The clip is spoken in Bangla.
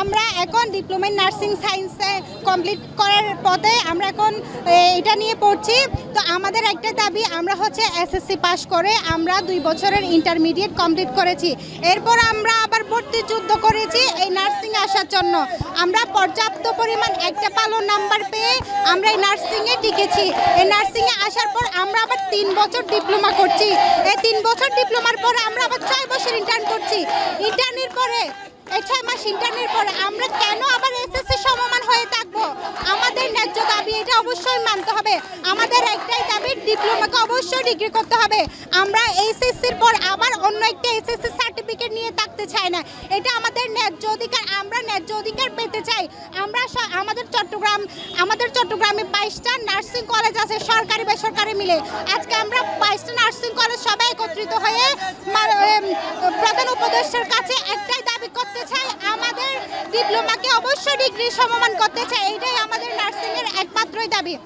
আমরা এখন ডিপ্লোমা ইন নার্সিং সায়েন্সে কমপ্লিট করার পথে আমরা এখন এটা নিয়ে পড়ছি। তো আমাদের একটা দাবি, আমরা হচ্ছে এসএসসি পাস করে আমরা দুই বছরের ইন্টারমিডিয়েট কমপ্লিট করেছি। এরপর আমরা আবার ভর্তি যুদ্ধ করেছি এই নার্সিং আসার জন্য। আমরা পর্যাপ্ত পরিমাণ একটা পালন নাম্বার পেয়ে আমরা এই নার্সিংয়ে টিকেছি। এই নার্সিংয়ে আসার পর আমরা আবার তিন বছর ডিপ্লোমা করছি। এই তিন বছর ডিপ্লোমার পরে আমরা আবার ছয় বছর ইন্টার্ন করছি। ইন্টার্নের পরে এই ছয় মাস ইন্টার্নের পরে আমরা কেন আবার এসএসসি সমমান হয়ে থাকব? আমাদের ন্যায্য দাবি এটা অবশ্যই মানতে হবে। আমাদের একটাই দাবি ডিপ্লোমাকে অবশ্যই ডিগ্রি করতে হবে। আমরা এইচএসসির পর আবার অন্য একটা এসএসসি সার্টিফিকেট নিয়ে থাকতে চাই না। এটা আমাদের ন্যায্য অধিকার, আমরা ন্যায্য অধিকার পেতে চাই। আমরা আমাদের চট্টগ্রাম, আমাদের চট্টগ্রামে বাইশটা নার্সিং কলেজ আছে সরকারি বেসরকারি মিলে। আজকে আমরা বাইশটা নার্সিং কলেজ সবাই একত্রিত হয়ে মা- এম, প্রধান উপদেষ্টার কাছে একটাই দাবি করতে চাই আমাদের ডিপ্লোমাকে অবশ্যই ডিগ্রি সমমান করতে চাই এইটাই আমাদের নার্সিংয়ের একমাত্রই দাবি।